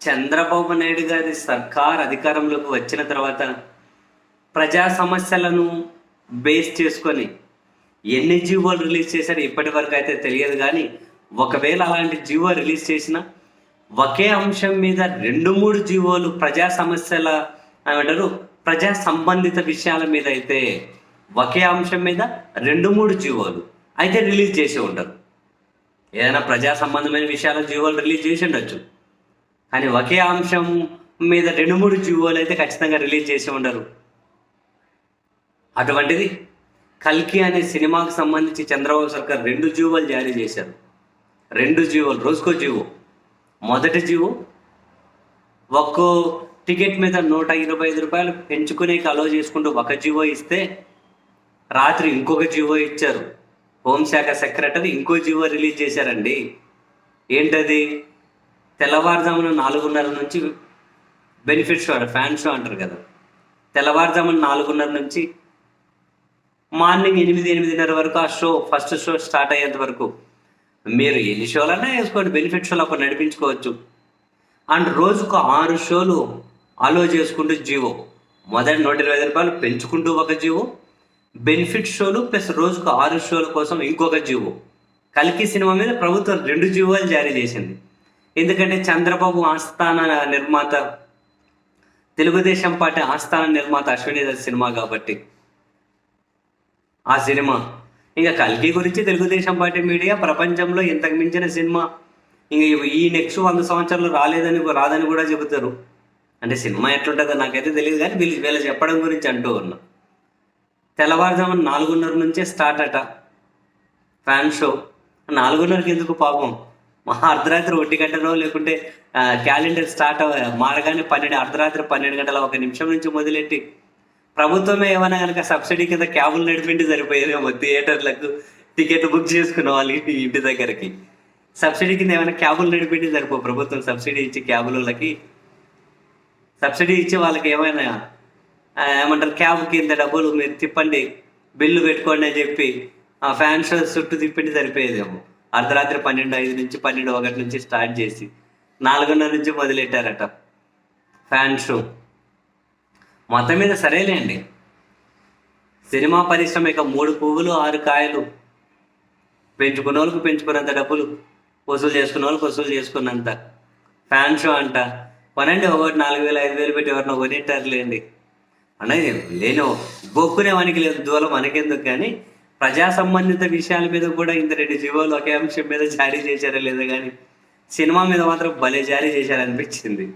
చంద్రబాబు నాయుడు గారి సర్కార్ అధికారంలోకి వచ్చిన తర్వాత ప్రజా సమస్యలను బేస్ చేసుకొని ఎన్ని జీవోలు రిలీజ్ చేశారు ఇప్పటి వరకు అయితే తెలియదు కానీ ఒకవేళ అలాంటి జీవో రిలీజ్ చేసినా ఒకే అంశం మీద రెండు మూడు జీవోలు ప్రజా సమస్యల ఏమంటారు ప్రజా సంబంధిత విషయాల మీద అయితే ఒకే అంశం మీద రెండు మూడు జీవోలు అయితే రిలీజ్ చేసి ఉంటారు. ఏదైనా ప్రజా సంబంధమైన విషయాల జీవోలు రిలీజ్ చేసి ఉండొచ్చు. కానీ ఒకే అంశం మీద రెండు మూడు జీవోలు అయితే ఖచ్చితంగా రిలీజ్ చేసి ఉండరు. అటువంటిది కల్కి అనే సినిమాకు సంబంధించి చంద్రబాబు సర్కార్ రెండు జీవోలు జారీ చేశారు. రెండు జీవోలు రోజుకో జీవో. మొదటి జీవో ఒక్కో టికెట్ మీద నూట ఇరవై ఐదు రూపాయలు పెంచుకునేకి అలో చేసుకుంటూ ఒక జీవో ఇస్తే రాత్రి ఇంకొక జీవో ఇచ్చారు. హోంశాఖ సెక్రటరీ ఇంకో జీవో రిలీజ్ చేశారండి. ఏంటది? తెల్లవారుజామున నాలుగున్నర నుంచి బెనిఫిట్ షో ఫ్యాన్ షో అంటారు కదా. తెల్లవారుజామున నాలుగున్నర నుంచి మార్నింగ్ ఎనిమిది ఎనిమిదిన్నర వరకు ఆ షో ఫస్ట్ షో స్టార్ట్ అయ్యేంత వరకు మీరు ఎన్ని షోలన్నా వేసుకోండి బెనిఫిట్ షోలు అప్పుడు నడిపించుకోవచ్చు. అండ్ రోజుకు ఆరు షోలు అలో చేసుకుంటూ జీవో. మొదటి నూట ఇరవై ఐదు రూపాయలు పెంచుకుంటూ ఒక జీవో. బెనిఫిట్ షోలు ప్లస్ రోజుకు ఆరు షోల కోసం ఇంకొక జీవో. కలికి సినిమా మీద ప్రభుత్వం రెండు జీవోలు జారీ చేసింది. ఎందుకంటే చంద్రబాబు ఆస్థాన నిర్మాత తెలుగుదేశం పార్టీ ఆస్థాన నిర్మాత అశ్విని దత్ సినిమా కాబట్టి. ఆ సినిమా. ఇంకా కల్కి గురించి తెలుగుదేశం పార్టీ మీడియా ప్రపంచంలో ఇంతకు మించిన సినిమా. ఇంకా ఈ నెక్స్ట్ వంద సంవత్సరాలు రాలేదని రాదని కూడా చెబుతారు. అంటే సినిమా ఎట్లుంటుందో నాకైతే తెలియదు కానీ వీళ్ళు వీళ్ళు చెప్పడం గురించి అంటూ ఉన్నా. తెల్లవారుజామున నాలుగున్నర నుంచే స్టార్ట్ అట. Fan show. నాలుగున్నరకి ఎందుకు పాపం? అర్ధరాత్రి ఒంటి గంటలో లేకుంటే క్యాలెండర్ స్టార్ట్ మారగానే పన్నెండు అర్ధరాత్రి పన్నెండు గంటల ఒక నిమిషం నుంచి మొదలెట్టి ప్రభుత్వమే ఏమైనా కనుక సబ్సిడీ కింద క్యాబులు నడిపిండి సరిపోయేదేమో థియేటర్లకు టికెట్ బుక్ చేసుకున్న వాళ్ళు ఇంటి దగ్గరికి. సబ్సిడీ కింద ఏమైనా క్యాబులు నడిపిండి సరిపో ప్రభుత్వం సబ్సిడీ ఇచ్చి క్యాబులకి సబ్సిడీ ఇచ్చి వాళ్ళకి ఏమైనా ఏమంటారు క్యాబ్ కింద డబ్బులు మీరు తిప్పండి బిల్లు పెట్టుకోండి అని చెప్పి ఆ ఫ్యాన్ షో చుట్టూ తిప్పిండి సరిపోయేదేమో. అర్ధరాత్రి పన్నెండు ఐదు నుంచి పన్నెండు ఒకటి నుంచి స్టార్ట్ చేసి నాలుగున్నర నుంచి మొదలెట్టారట ఫ్యాన్ షో. మొత్తం మీద సరేలేండి. సినిమా పరిశ్రమ ఇక మూడు పువ్వులు ఆరు కాయలు పెంచుకున్న వాళ్ళకి పెంచుకున్నంత డబ్బులు వసూలు చేసుకున్న వాళ్ళకి వసూలు చేసుకున్నంత ఫ్యాన్ షో అంట. కొనండి ఒకటి నాలుగు వేలు ఐదు వేలు పెట్టి ఎవరినో కొనింటారులేండి అనేది లేని బొక్కునే మనకి లేదు దూరం మనకెందుకు కానీ ప్రజా సంబంధిత విషయాల మీద కూడా ఇంత రెండు జీవోలు ఒకే అంశం మీద జారీ చేశారో లేదో కానీ సినిమా మీద మాత్రం భలే జారీ చేశారనిపించింది.